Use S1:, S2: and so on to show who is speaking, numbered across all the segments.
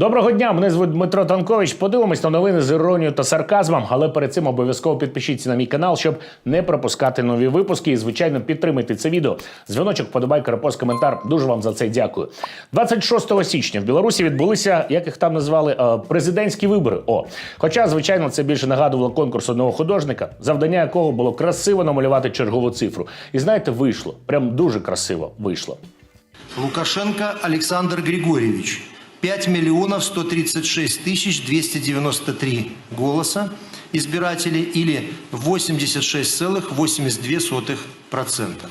S1: Доброго дня, мене звуть Дмитро Танкович. Подивимось на новини з іронією та сарказмом, але перед цим обов'язково підпишіться на мій канал, щоб не пропускати нові випуски. І, звичайно, підтримайте це відео. Дзвіночок, вподобайка, репост, коментар. Дуже вам за це дякую. 26 січня в Білорусі відбулися, як їх там назвали, е, президентські вибори. О, хоча, звичайно, це більше нагадувало конкурс одного художника, завдання якого було красиво намалювати чергову цифру. І знаєте, вийшло. Прям дуже красиво вийшло.
S2: Лукашенко Александр Григорьевич. 5 миллионов 136 тысяч 293 голоса избирателей или 86,82%.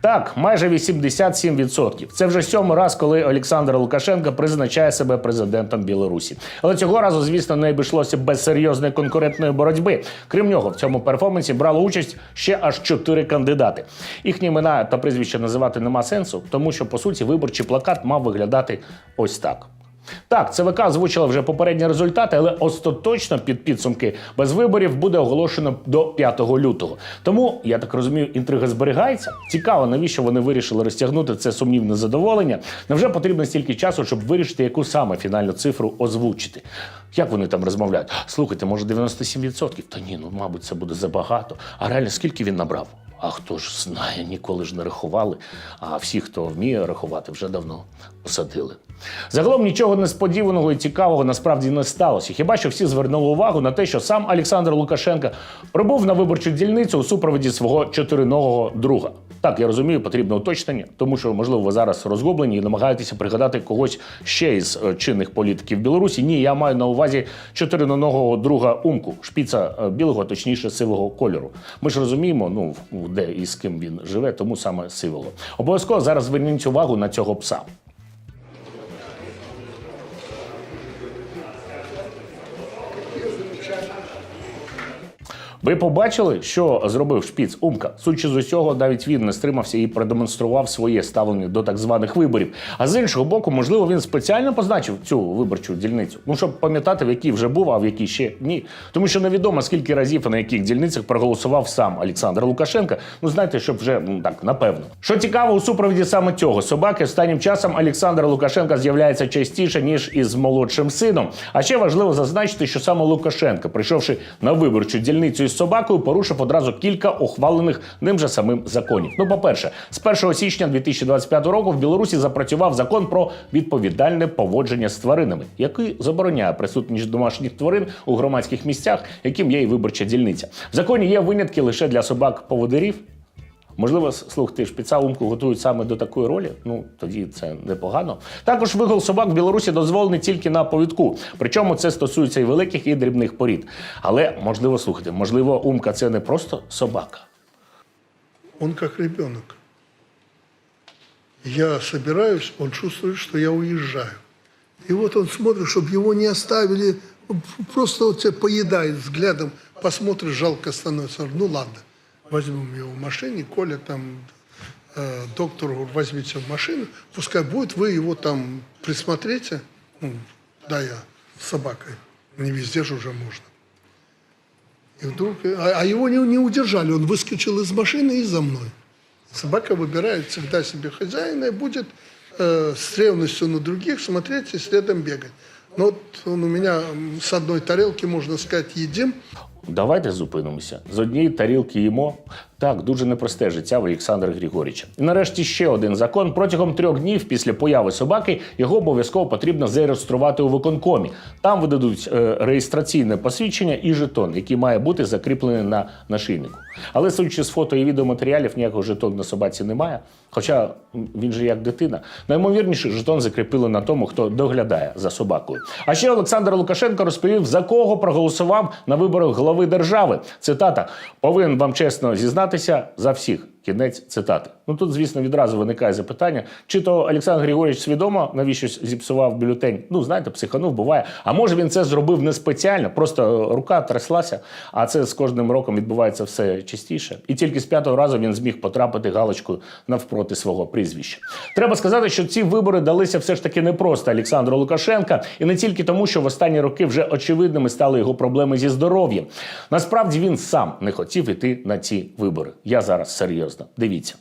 S1: Так, майже 87%. Це вже сьомий раз, коли Олександр Лукашенко призначає себе президентом Білорусі. Але цього разу, звісно, не обійшлося без серйозної конкурентної боротьби. Крім нього, в цьому перформансі брало участь ще аж чотири кандидати. Їхні імена та прізвища називати нема сенсу, тому що по суті виборчий плакат мав виглядати ось так. Так, ЦВК озвучила вже попередні результати, але остаточно під підсумки без виборів буде оголошено до 5 лютого. Тому я так розумію, інтрига зберігається. Цікаво, навіщо вони вирішили розтягнути це сумнівне задоволення. Невже потрібно стільки часу, щоб вирішити, яку саме фінальну цифру озвучити? Як вони там розмовляють? Слухайте, може 97%? Та ні, ну мабуть, це буде забагато. А реально скільки він набрав? А хто ж знає, ніколи ж не рахували. А всі, хто вміє рахувати, вже давно посадили. Загалом нічого несподіваного і цікавого насправді не сталося. Хіба що всі звернули увагу на те, що сам Олександр Лукашенко прибув на виборчу дільницю у супроводі свого чотириногого друга. Так, я розумію, потрібне уточнення, тому що, можливо, ви зараз розгублені і намагаєтеся пригадати когось ще із е, чинних політиків Білорусі. Ні, я маю на увазі чотириногого друга Умку, шпіца е, білого, точніше сивого кольору. Ми ж розуміємо, ну де і з ким він живе, тому саме сивого. Обов'язково зараз зверніть увагу на цього пса. Ви побачили, що зробив шпіц Умка? Судячи з усього, навіть він не стримався і продемонстрував своє ставлення до так званих виборів. А з іншого боку, можливо, він спеціально позначив цю виборчу дільницю. Ну щоб пам'ятати, в якій вже був, а в якій ще ні. Тому що невідомо скільки разів і на яких дільницях проголосував сам Олександр Лукашенко. Ну знаєте, щоб вже ну так напевно. Що цікаво, у супроводі саме цього собаки останнім часом Олександр Лукашенко з'являється частіше ніж із молодшим сином. А ще важливо зазначити, що саме Лукашенко, прийшовши на виборчу дільницю собакою, порушив одразу кілька ухвалених ним же самим законів. Ну, по-перше, з 1 січня 2025 року в Білорусі запрацював закон про відповідальне поводження з тваринами, який забороняє присутність домашніх тварин у громадських місцях, яким є і виборча дільниця. В законі є винятки лише для собак-поводирів. Можливо, слухайте, шпіцаумку готують саме до такої ролі. Ну тоді це непогано. Також вигул собак в Білорусі дозволений тільки на повідку. Причому це стосується і великих, і дрібних порід. Але можливо, слухайте, можливо, умка це не просто собака.
S3: Он как ребенок. Я собираюсь, он чувствует, что я уезжаю. И вот он смотрит, чтобы его не оставили, просто вот тебя поедает взглядом, посмотришь, жалко становится. Ну ладно, возьмем его в машине, Коля там, э, доктор, возьмите в машину, пускай будет, вы его там присмотрите. Ну, да, я с собакой, не везде же уже можно. И вдруг, а, а его не, не удержали, он выскочил из машины и за мной. Собака выбирает всегда себе хозяина и будет э, с ревностью на других смотреть и следом бегать. Но вот он у меня с одной тарелки, можно сказать, едим,
S1: Давайте зупинимося. З однієї тарілки їмо. Так, дуже непросте життя в Олександра Григоріча. І нарешті ще один закон. Протягом трьох днів після появи собаки його обов'язково потрібно зареєструвати у виконкомі. Там видадуть е, реєстраційне посвідчення і жетон, який має бути закріплений на нашийнику. Але судячи з фото і відеоматеріалів, ніякого жетону на собаці немає. Хоча він же як дитина. Наймовірніше, жетон закріпили на тому, хто доглядає за собакою. А ще Олександр Лукашенко розповів, за кого проголосував на виборах глави держави. Цитата: повинен вам чесно зізнатися за всіх. Кінець цитати. Ну тут, звісно, відразу виникає запитання, чи то Олександр Григорійович свідомо навіщось зіпсував бюлетень. Ну, знаєте, психанув буває. А може він це зробив не спеціально, просто рука тряслася, а це з кожним роком відбувається все частіше. І тільки з п'ятого разу він зміг потрапити галочкою навпроти свого прізвища. Треба сказати, що ці вибори далися все ж таки не просто Олександру Лукашенка, і не тільки тому, що в останні роки вже очевидними стали його проблеми зі здоров'ям. Насправді він сам не хотів іти на ці вибори. Я зараз серйозно Дивіться.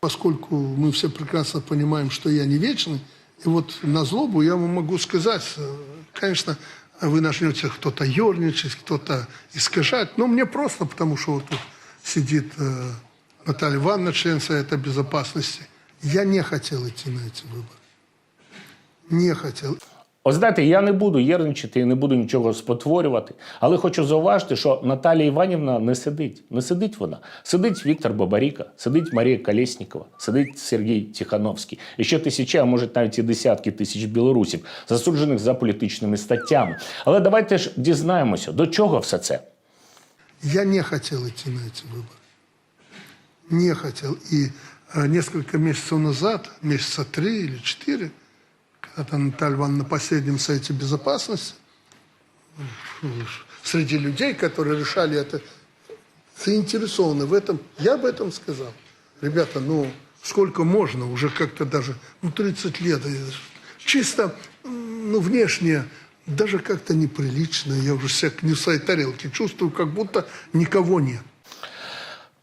S3: поскольку мы все прекрасно понимаем, что я не вечный, И вот на злобу я вам могу сказать, э, конечно, вы начнете кто-то ерничать, кто-то искажать, но мне просто, потому что вот тут сидит э, Наталья Ивановна, член Совета Безопасности. Я не хотел идти на эти выборы. Не хотел.
S1: Ось знаєте, я не буду єрничати і не буду нічого спотворювати, але хочу зауважити, що Наталія Іванівна не сидить. Не сидить вона. Сидить Віктор Бабаріка, сидить Марія Колєснікова, сидить Сергій Тихановський. І ще тисячі, а може навіть і десятки тисяч білорусів, засуджених за політичними статтями. Але давайте ж дізнаємося, до чого все це.
S3: Я не хотел идти на эти выборы. Не хотел. И э, несколько месяцев назад, месяца три или четыре, Когда Наталья Ивановна на последнем Совете Безопасности, среди людей, которые решали это, заинтересованы в этом, я об этом сказал. Ребята, ну, сколько можно, уже как-то даже, ну, 30 лет, чисто, ну, внешне, даже как-то неприлично, я уже себя не в своей тарелке чувствую, как будто никого нет.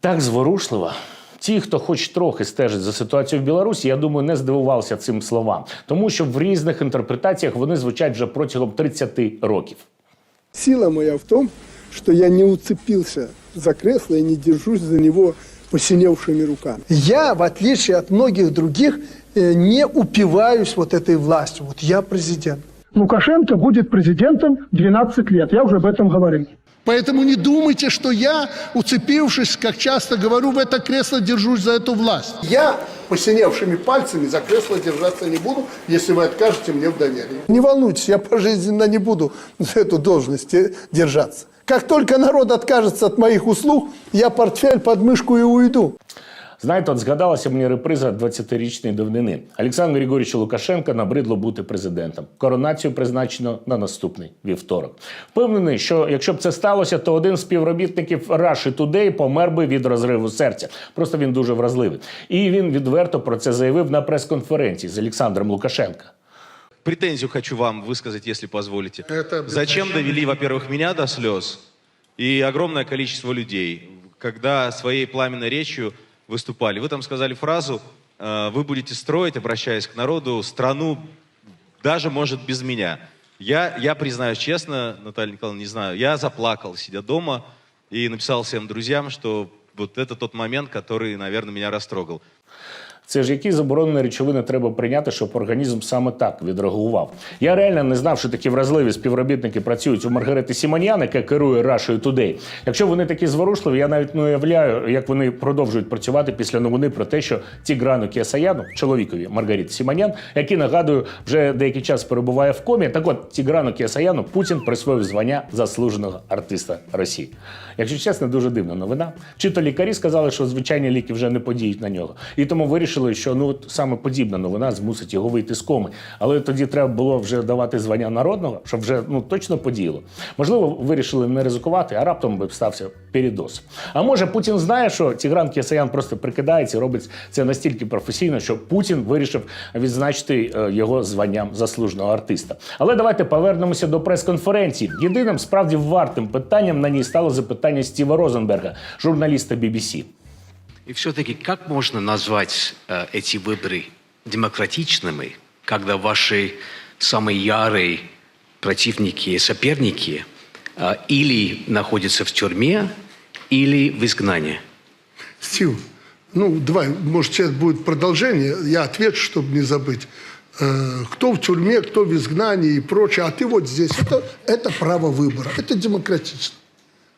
S1: Так зворушливо. Ті, хто хоч трохи стежить за ситуацією в Білорусі, я думаю, не здивувалися цим словам, тому що в різних інтерпретаціях вони звучать вже протягом 30 років.
S4: Сила моя в том, что я не уцепился за кресло и не держусь за него посиневшими руками. Я, в отличие от многих других, э, не упиваюсь вот этой властью. Вот я президент.
S5: Лукашенко будет президентом 12 лет. Я уже об этом говорил.
S3: Поэтому не думайте, что я, уцепившись, как часто говорю, в это кресло держусь за эту власть. Я посиневшими пальцами за кресло держаться не буду, если вы откажете мне в доверии. Не волнуйтесь, я пожизненно не буду за эту должность э, держаться. Как только народ откажется от моих услуг, я портфель под мышку и уйду.
S1: Знаєте, от згадалася мені реприза 20-річної давнини. Олександру Григорьовичу Лукашенка набридло бути президентом. Коронацію призначено на наступний вівторок. Впевнений, що якщо б це сталося, то один з співробітників Russia Today помер би від розриву серця. Просто він дуже вразливий. І він відверто про це заявив на прес-конференції з Олександром Лукашенка.
S6: Претензию хочу вам высказать, если позволите.
S3: Это
S6: Зачем довели, во-первых, меня до слез и огромное количество людей, когда своей пламенной речью выступали. Вы там сказали фразу э, «Вы будете строить, обращаясь к народу, страну, даже, может, без меня». Я, я признаюсь честно, Наталья Николаевна, не знаю, я заплакал, сидя дома, и написал всем друзьям, что вот это тот момент, который, наверное, меня растрогал.
S1: Це ж які заборонені речовини треба прийняти, щоб організм саме так відреагував. Я реально не знав, що такі вразливі співробітники працюють у Маргарити Сімонян, яка керує Russian Today. Якщо вони такі зворушливі, я навіть не уявляю, як вони продовжують працювати після новини про те, що Тіграну Кіасаяну, чоловікові Маргарити Сімонян, який нагадую, вже деякий час перебуває в комі. Так от Тіграну Кіасаяну Путін присвоїв звання заслуженого артиста Росії. Якщо чесно, дуже дивна новина. Чи то лікарі сказали, що звичайні ліки вже не подіють на нього, і тому вирішили, що ну от саме подібна новина змусить його вийти з коми. Але тоді треба було вже давати звання народного, щоб вже ну точно подіяло. Можливо, вирішили не ризикувати, а раптом би стався передоз. А може Путін знає, що Тігран Кіасаян просто прикидається, робить це настільки професійно, що Путін вирішив відзначити е, його званням заслуженого артиста. Але давайте повернемося до прес-конференції. Єдиним справді вартим питанням на ній стало запитання Стіва Розенберга, журналіста BBC.
S7: И все-таки как можно назвать э, эти выборы демократичными, когда ваши самые ярые противники и соперники э, или находятся в тюрьме, или в изгнании?
S3: Стив, ну, давай, может, сейчас будет продолжение, я отвечу, чтобы не забыть. Э, Кто в тюрьме, кто в изгнании и прочее, а ты вот здесь. Это, это право выбора, это демократично.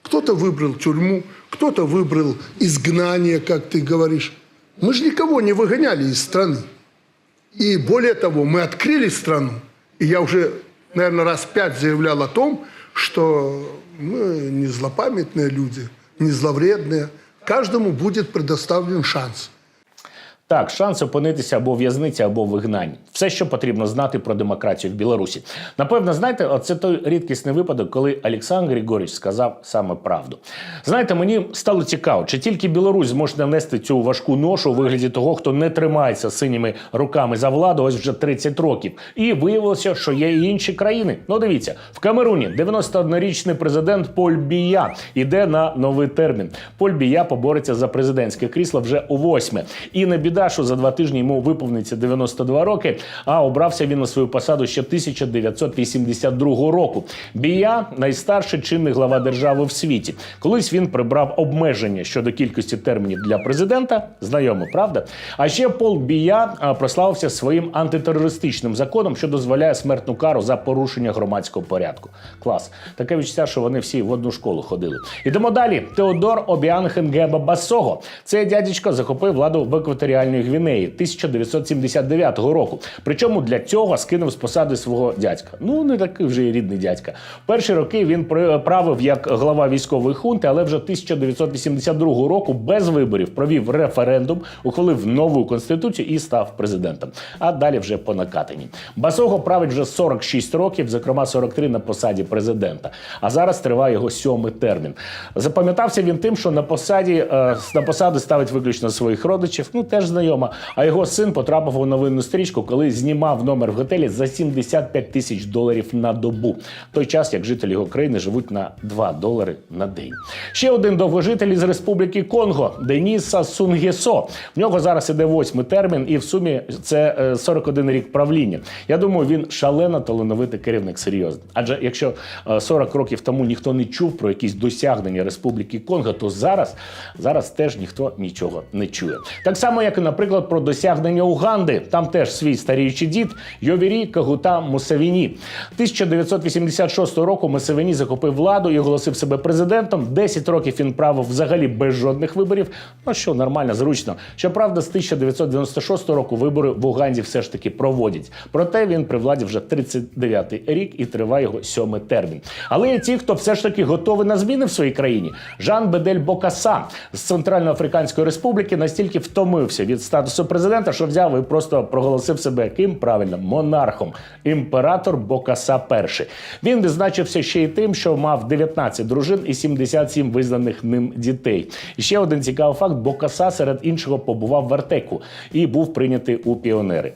S3: Кто-то выбрал тюрьму, кто-то выбрал изгнание, как ты говоришь. Мы же никого не выгоняли из страны. И более того, мы открыли страну. И я уже, наверное, раз пять заявлял о том, что мы не злопамятные люди, не зловредные. Каждому будет предоставлен шанс.
S1: – так, шанс опинитися або в'язниці, або в вигнанні. Все, що потрібно знати про демократію в Білорусі. Напевно, знаєте, це той рідкісний випадок, коли Олександр Григорьович сказав саме правду. Знаєте, мені стало цікаво, чи тільки Білорусь зможе нести цю важку ношу у вигляді того, хто не тримається синіми руками за владу ось вже 30 років. І виявилося, що є і інші країни. Ну, дивіться, в Камеруні 91-річний президент Поль Бія іде на новий термін. Поль Бія побореться за президентське крісло вже у восьме. І не біда, біда, що за два тижні йому виповниться 92 роки, а обрався він на свою посаду ще 1982 року. Бія найстарший чинний глава держави в світі. Колись він прибрав обмеження щодо кількості термінів для президента. Знайомо, правда? А ще Пол Бія прославився своїм антитерористичним законом, що дозволяє смертну кару за порушення громадського порядку. Клас. Таке відчуття, що вони всі в одну школу ходили. Ідемо далі. Теодор Обіангенгеба Басого. Цей дядечко захопив владу в екваторіальної Гвінеї 1979 року. Причому для цього скинув з посади свого дядька. Ну не такий вже і рідний дядька. Перші роки він правив як глава військової хунти, але вже 1982 року без виборів провів референдум, ухвалив нову конституцію і став президентом. А далі вже по накатанні. Басого править вже 46 років, зокрема 43 на посаді президента. А зараз триває його сьомий термін. Запам'ятався він тим, що на посаді е, на посади ставить виключно своїх родичів, ну теж знайома. А його син потрапив у новинну стрічку, коли знімав номер в готелі за 75 тисяч доларів на добу. В той час як жителі його країни живуть на 2 долари на день. Ще один довгожитель із Республіки Конго Деніса Сунгесо. В нього зараз іде восьмий термін, і в сумі це е, 41 рік правління. Я думаю, він шалено талановитий керівник серйозно. Адже якщо е, 40 років тому ніхто не чув про якісь досягнення Республіки Конго, то зараз, зараз теж ніхто нічого не чує. Так само, як і, наприклад, про досягнення Уганди. Там теж свій старіючий дід Йовірі Кагута Мусавіні. 1986 року Мусавіні захопив владу і оголосив себе президентом. 10 років він правив взагалі без жодних виборів. Ну що нормально, зручно. Щоправда, з 1996 року вибори в Уганді все ж таки проводять. Проте він при владі вже 39-й рік і триває його сьомий термін. Але є ті, хто все ж таки готовий на зміни в своїй країні. Жан Бедель Бокаса з Центральноафриканської Республіки настільки втомився від статусу президента, що взяв і просто проголосив себе ким правильно монархом. Імператор Бокаса І. Він відзначився ще й тим, що мав 19 дружин і 77 визнаних ним дітей. І ще один цікавий факт: Бокаса серед іншого побував в Артеку і був прийнятий у піонери.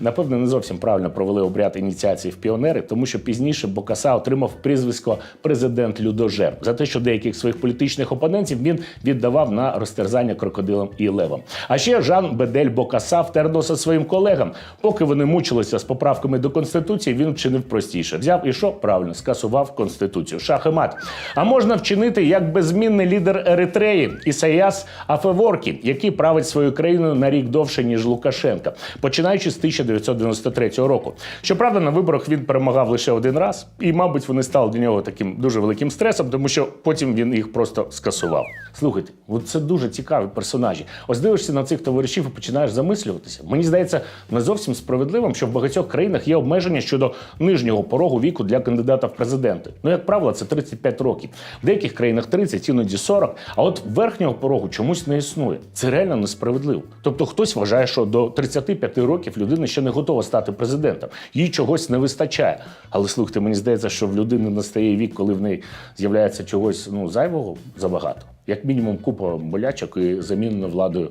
S1: Напевно, не зовсім правильно провели обряд ініціації в піонери, тому що пізніше Бокаса отримав прізвисько президент Людожер за те, що деяких своїх політичних опонентів він віддавав на розтерзання крокодилам і левам. А ще Жан Бедель Бокаса втер носа своїм колегам. Поки вони мучилися з поправками до конституції, він вчинив простіше. Взяв і що правильно скасував конституцію. Шах і мат. А можна вчинити як беззмінний лідер Еритреї Ісаяс Афеворкі, який править свою країну на рік довше ніж Лукашенка, починаючи з 1993 року. Щоправда, на виборах він перемагав лише один раз, і, мабуть, вони стали для нього таким дуже великим стресом, тому що потім він їх просто скасував. Слухайте, от це дуже цікаві персонажі. Ось дивишся на цих товаришів і починаєш замислюватися. Мені здається, не зовсім справедливим, що в багатьох країнах є обмеження щодо нижнього порогу віку для кандидата в президенти. Ну, як правило, це 35 років. В деяких країнах 30, іноді 40. А от верхнього порогу чомусь не існує. Це реально несправедливо. Тобто, хтось вважає, що до 35 років людина ще не готова стати президентом. Їй чогось не вистачає. Але слухайте, мені здається, що в людини настає вік, коли в неї з'являється чогось ну зайвого забагато. Як мінімум, купа болячок і замінена владою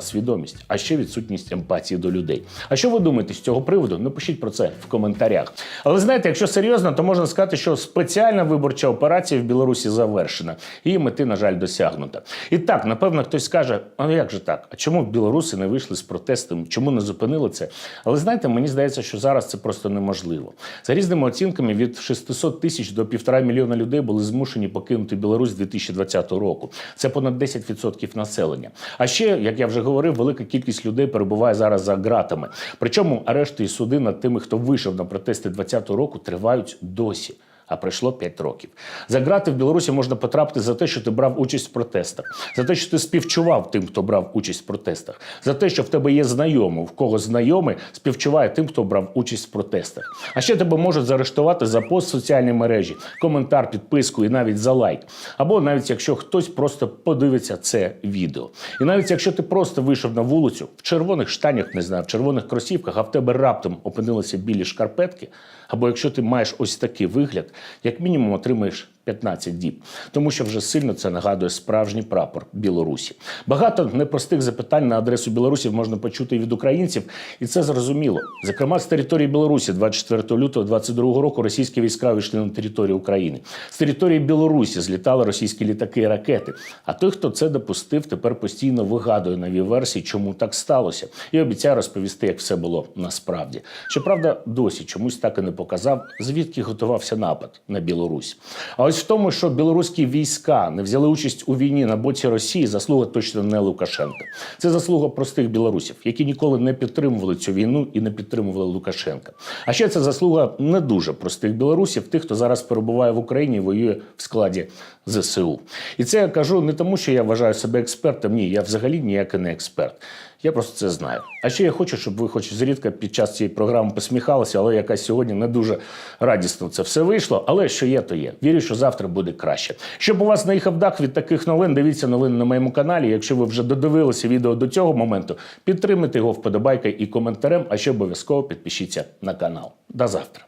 S1: свідомість, а ще відсутність емпатії до людей. А що ви думаєте з цього приводу? Напишіть про це в коментарях. Але знаєте, якщо серйозно, то можна сказати, що спеціальна виборча операція в Білорусі завершена, її мети, на жаль, досягнута. І так, напевно, хтось скаже: а ну як же так? А чому білоруси не вийшли з протестом? Чому не зупинили це? Але знаєте, мені здається, що зараз це просто неможливо. За різними оцінками, від 600 тисяч до півтора мільйона людей були змушені покинути Білорусь з 2020 року. Це понад 10% населення. А ще, як я вже говорив, велика кількість людей перебуває зараз за ґратами. Причому арешти і суди над тими, хто вийшов на протести 2020 року, тривають досі. А пройшло 5 років. За грати в Білорусі можна потрапити за те, що ти брав участь в протестах, за те, що ти співчував тим, хто брав участь в протестах, за те, що в тебе є знайомий, в кого знайомий співчуває тим, хто брав участь в протестах. А ще тебе можуть заарештувати за пост в соціальній мережі, коментар, підписку і навіть за лайк. Або навіть якщо хтось просто подивиться це відео. І навіть якщо ти просто вийшов на вулицю в червоних штанях, не знаю, в червоних кросівках, а в тебе раптом опинилися білі шкарпетки, або якщо ти маєш ось такий вигляд, як мінімум отримаєш 15 діб, тому що вже сильно це нагадує справжній прапор Білорусі. Багато непростих запитань на адресу білорусів можна почути від українців, і це зрозуміло. Зокрема, з території Білорусі 24 лютого 22 року російські війська вийшли на територію України. З території Білорусі злітали російські літаки і ракети. А той, хто це допустив, тепер постійно вигадує нові версії, чому так сталося, і обіцяє розповісти, як все було насправді. Щоправда, досі чомусь так і не показав, звідки готувався напад на Білорусь. А ось в тому, що білоруські війська не взяли участь у війні на боці Росії, заслуга точно не Лукашенка. Це заслуга простих білорусів, які ніколи не підтримували цю війну і не підтримували Лукашенка. А ще це заслуга не дуже простих білорусів, тих, хто зараз перебуває в Україні і воює в складі ЗСУ. І це я кажу не тому, що я вважаю себе експертом. Ні, я взагалі ніякий не експерт. Я просто це знаю. А ще я хочу, щоб ви хоч зрідка під час цієї програми посміхалися, але якась сьогодні не дуже радісно це все вийшло. Але що є, то є. Вірю, що завтра буде краще. Щоб у вас наїхав дах від таких новин, дивіться новини на моєму каналі. Якщо ви вже додивилися відео до цього моменту, підтримайте його вподобайкою і коментарем, а ще обов'язково підпишіться на канал. До завтра.